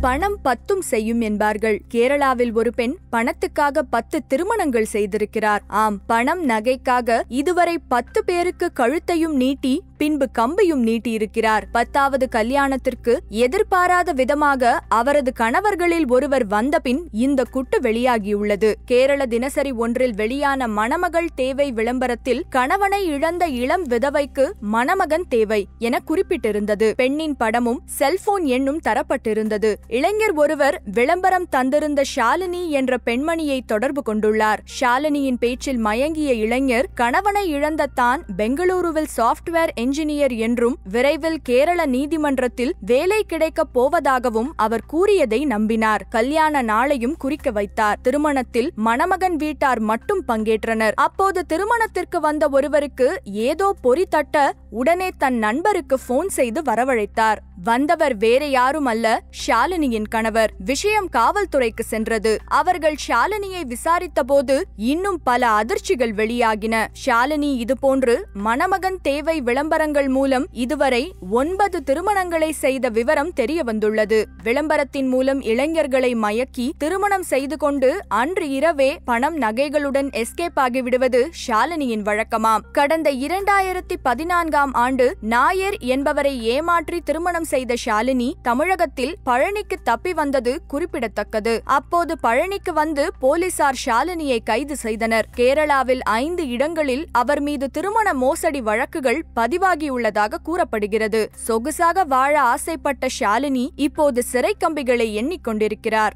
பணம் பத்தும் செய்யும் என்பார்கள். கேரளாவில் ஒரு பெண் பணத்துக்காக பத்து திருமணங்கள் செய்திருக்கிறார். ஆம் பணம் நகைக்காக இதுவரை பத்து பேருக்கு கழுத்தையும் நீட்டி பின்பு கம்பையும் நீட்டியிருக்கிறார். பத்தாவது கல்யாணத்திற்கு எதிர்பாராத விதமாக அவரது கணவர்களில் ஒருவர் வந்தபின் இந்த குட்டு வெளியாகியுள்ளது. கேரள தினசரி ஒன்றில் வெளியான மணமகள் தேவை விளம்பரத்தில் கணவனை இழந்த இளம் விதவைக்கு மணமகன் தேவை என குறிப்பிட்டிருந்தது. பெண்ணின் படமும் செல்போன் எண்ணும் தரப்பட்டிருந்தது. இளைஞர் ஒருவர் விளம்பரம் தந்திருந்த ஷாலினி என்ற பெண்மணியை தொடர்பு கொண்டுள்ளார். ஷாலினியின் பேச்சில் மயங்கிய இளைஞர் கணவனை இழந்த தான் பெங்களூருவில் சாஃப்ட்வேர் என்ஜினியர் என்றும் விரைவில் கேரள நீதிமன்றத்தில் வேலை கிடைக்கப் போவதாகவும் அவர் கூறியதை நம்பினார். கல்யாண நாளையும் குறிக்க வைத்தார். திருமணத்தில் மணமகன் வீட்டார் மட்டும் பங்கேற்றனர். அப்போது திருமணத்திற்கு வந்த ஒருவருக்கு ஏதோ பொறி தட்ட உடனே தன் நண்பருக்கு போன் செய்து வரவழைத்தார். வந்தவர் வேற யாரும் அல்ல ஷாலினியின் கணவர். விஷயம் காவல்துறைக்கு சென்றது. அவர்கள் ஷாலினியை விசாரித்தபோது இன்னும் பல அதிர்ச்சிகள் வெளியாகின. ஷாலினி இதுபோன்று மணமகன் தேவை விளம்பரங்கள் மூலம் இதுவரை ஒன்பது திருமணங்களை செய்த விவரம் தெரிய வந்துள்ளது விளம்பரத்தின் மூலம் இளைஞர்களை மயக்கி திருமணம் செய்து கொண்டு அன்று இரவே பணம் நகைகளுடன் எஸ்கேப் ஆகிவிடுவது ஷாலினியின் வழக்கமாம். கடந்த இரண்டாயிரத்தி பதினான்காம் ஆண்டு நாயர் என்பவரை ஏமாற்றி திருமணம் திருமணம் செய்த ஷாலினி தமிழகத்தில் பழனிக்கு தப்பி வந்தது குறிப்பிடத்தக்கது. அப்போது பழனிக்கு வந்து போலீசார் ஷாலினியை கைது செய்தனர். கேரளாவில் ஐந்து இடங்களில் அவர் மீது திருமண மோசடி வழக்குகள் பதிவாகியுள்ளதாக கூறப்படுகிறது. சொகுசாக வாழ ஆசைப்பட்ட ஷாலினி இப்போது சிறை கம்பிகளை எண்ணிக்கொண்டிருக்கிறார்.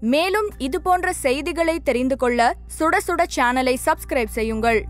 மேலும் இதுபோன்ற செய்திகளை தெரிந்து கொள்ள சுட சுட சேனலை சப்ஸ்கிரைப் செய்யுங்கள்.